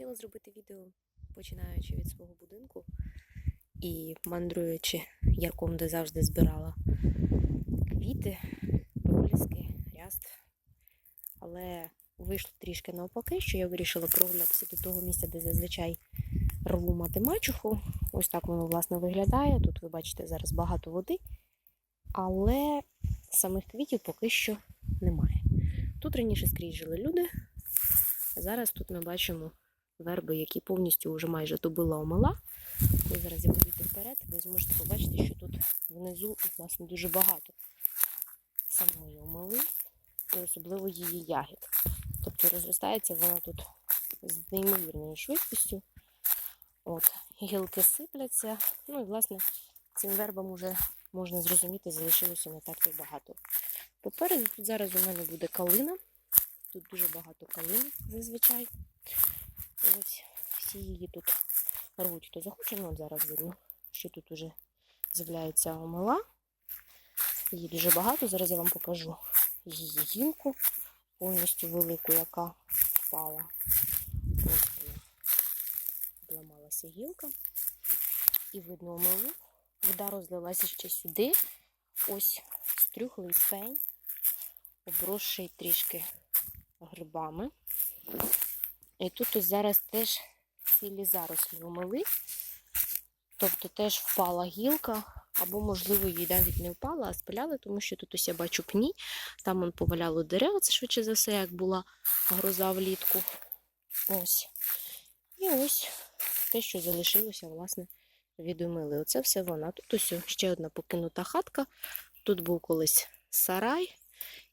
Хотіла зробити відео, починаючи від свого будинку і мандруючи ярком, де завжди збирала квіти, проліски, ряст. Але вийшло трішки навпаки, що я вирішила прогулятися до того місця, де зазвичай рву мати мачуху. Ось так воно власне виглядає. Тут ви бачите зараз багато води, але самих квітів поки що немає. Тут раніше скрізь жили люди, зараз тут ми бачимо верби, які повністю вже майже добила омела. І зараз я буду вперед, ви зможете побачити, що тут внизу власне дуже багато самої омели і особливо її ягід. Тобто розростається вона тут з неймовірною швидкістю. От, гілки сипляться. Ну і власне цим вербам уже можна зрозуміти, залишилося не так і багато. Попереду тут зараз у мене буде калина. Тут дуже багато калини зазвичай. Ось всі її тут рвуть, хто захоче. Ну, от зараз видно, що тут уже з'являється омела. Її дуже багато. Зараз я вам покажу її гілку, повністю велику, яка впала. Ось. Обламалася гілка. І видно омелу. Вода розлилася ще сюди. Ось стрюхлий пень, обросший трішки грибами. І тут ось зараз теж цілі зарослі омели. Тобто теж впала гілка, або, можливо, їй навіть не впала, а спиляли, тому що тут ось я бачу пні, там он поваляло дерева, це швидше за все, як була гроза влітку. Ось. І ось те, що залишилося, власне, від омели. Оце все вона. Тут ось ще одна покинута хатка. Тут був колись сарай,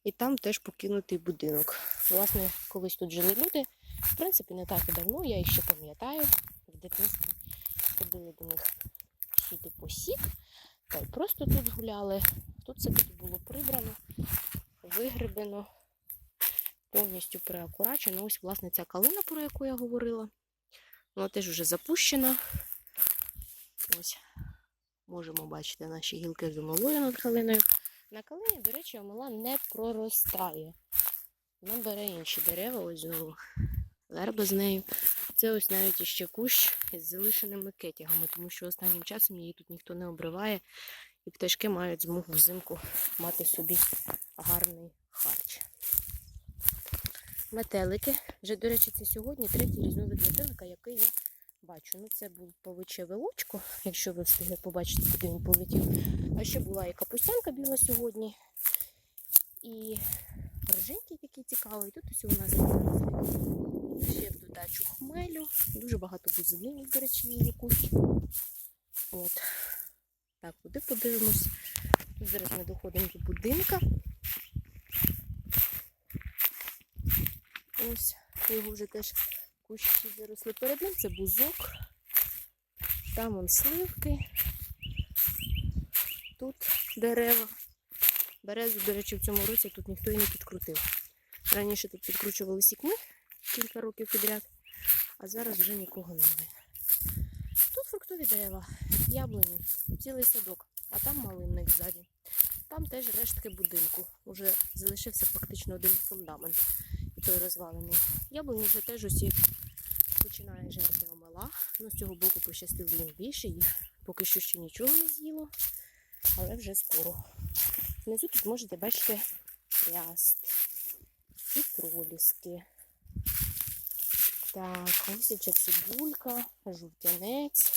і там теж покинутий будинок. Власне, колись тут жили люди. В принципі, не так і давно, я їх ще пам'ятаю. В дитинстві ходили до них сюди посік, та й просто тут гуляли. Тут все тут було прибрано, вигребено, повністю приакурачено. Ось, власне, ця калина, про яку я говорила. Вона теж вже запущена. Ось можемо бачити наші гілки з над калиною. На калині, до речі, омела не проростає. Вона бере інші дерева, ось знову верба з нею. Це ось навіть іще кущ із залишеними кетягами, тому що останнім часом її тут ніхто не обриває, і пташки мають змогу взимку мати собі гарний харч. Метелики. Вже, до речі, це сьогодні третій різновид метелика, який я бачу. Ну, це був павиче велочко, якщо ви встигли побачити, куди він полетів. А ще була і капустянка біла сьогодні. І роженький такий цікавий. Тут ось у нас ще в додачу хмелю. Дуже багато бузинів, до речі, її кущ. От. Так, куди подивимось. Тут зараз ми доходимо до будинка. Ось, його вже теж кущі заросли. Перед ним це бузок. Там вон сливки. Тут дерева. Березу, до речі, в цьому році тут ніхто і не підкрутив. Раніше тут підкручували сікми кілька років підряд, а зараз вже нікого немає. Тут фруктові дерева, яблуні, цілий садок, а там малинник ззаді. Там теж рештки будинку. Уже залишився фактично один фундамент, і той розвалений. Яблуні вже теж усі починає жерти омела. Ну, з цього боку пощастило їм більше, їх поки що ще нічого не з'їло, але вже скоро. Внизу тут можете бачити ряст і проліски. Так, лисяча цибулька, жовтянець.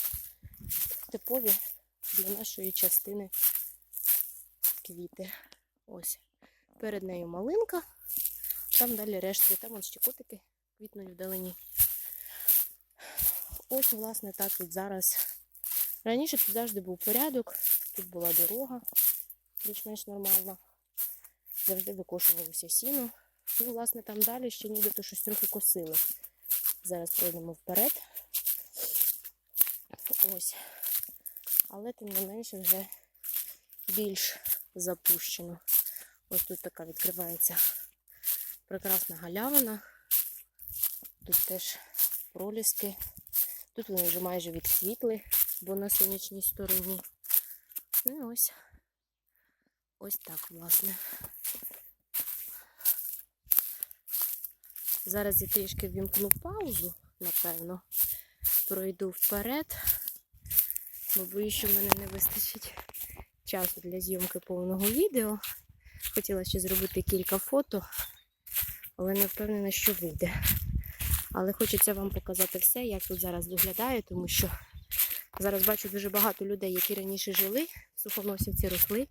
Типові для нашої частини квіти. Ось. Перед нею малинка, там далі рештки, там ще котики квітнуть вдалині. Ось, власне, так тут зараз. Раніше тут завжди був порядок, тут була дорога більш-менш нормальна. Завжди викошувалося сіно. І, власне, там далі ще нібито щось трохи косили. Зараз пройдемо вперед. Ось. Але тим не менше вже більш запущено. Ось тут така відкривається прекрасна галявина. Тут теж проліски. Тут вони вже майже відквітли, бо на сонячній стороні. Ну і ось. Ось так, власне. Зараз я трішки ввімкну паузу напевно, пройду вперед, бо боюсь, що в мене не вистачить часу для зйомки повного відео. Хотіла ще зробити кілька фото, але не впевнена, що вийде. Але хочеться вам показати все, як тут зараз виглядає, тому що зараз бачу дуже багато людей, які раніше жили, сухоносівці росли.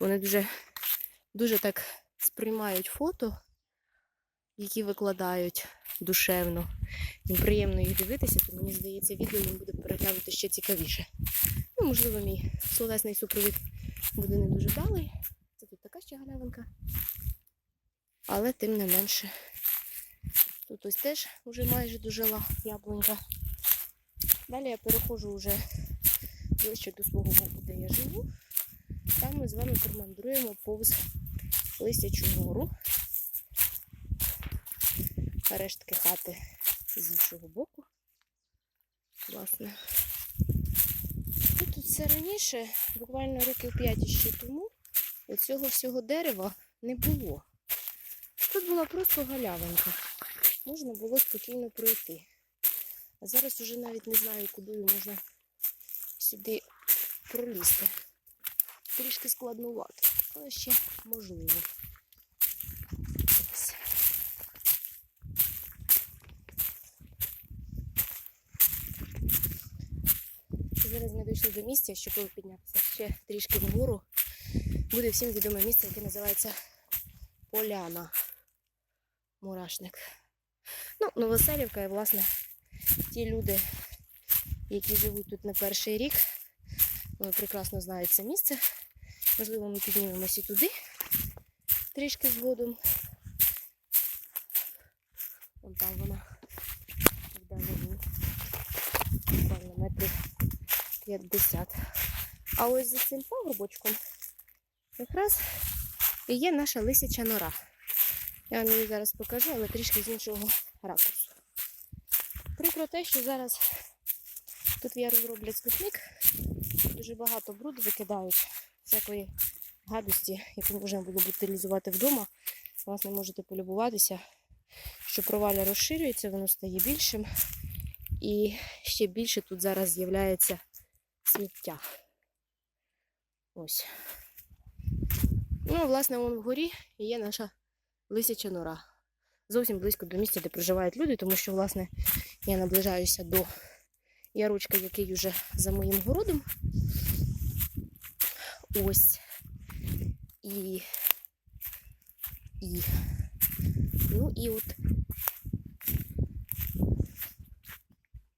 Вони дуже, дуже так сприймають фото, які викладають душевно. Їм приємно їх дивитися, то мені здається, відео їм буде переглянути ще цікавіше. Ну, можливо, мій словесний супровід буде не дуже вдалий. Це тут така ще галявинка. Але тим не менше. Тут ось теж вже майже дожила яблунька. Далі я переходжу вже ближче до свого боку, де я живу. Там ми з вами промандруємо повз Лисячу гору. Рештки хати з іншого боку. Власне. І тут все раніше, буквально років 5 ще тому, оцього всього дерева не було. Тут була просто галявинка. Можна було спокійно пройти. А зараз вже навіть не знаю, куди можна сюди пролізти. Трішки складнувато, але ще можливо. Зараз ми дійшли до місця, щоб піднятися ще трішки вгору. Буде всім відоме місце, яке називається Поляна. Мурашник. Ну, Новоселівка і, власне, ті люди, які живуть тут на перший рік, вони прекрасно знають це місце. Можливо, ми піднімемося і туди трішки згодом. Вон там вона вдалині. Буквально метрів 50. А ось за цим пагорбочком якраз і є наша лисяча нора. Я вам її зараз покажу, але трішки з іншого ракурсу. Прикро те, що зараз тут я роблять смітник, дуже багато бруду викидають, всякої гадості, яку можна було б утилізувати вдома. Власне, можете полюбуватися, що проваля розширюється, воно стає більшим. І ще більше тут зараз з'являється сміття. Ось. Ну, власне, вон вгорі є наша лисяча нора. Зовсім близько до місця, де проживають люди, тому що, власне, я наближаюся до яручка, який вже за моїм городом. Ось. І. І. Ну і от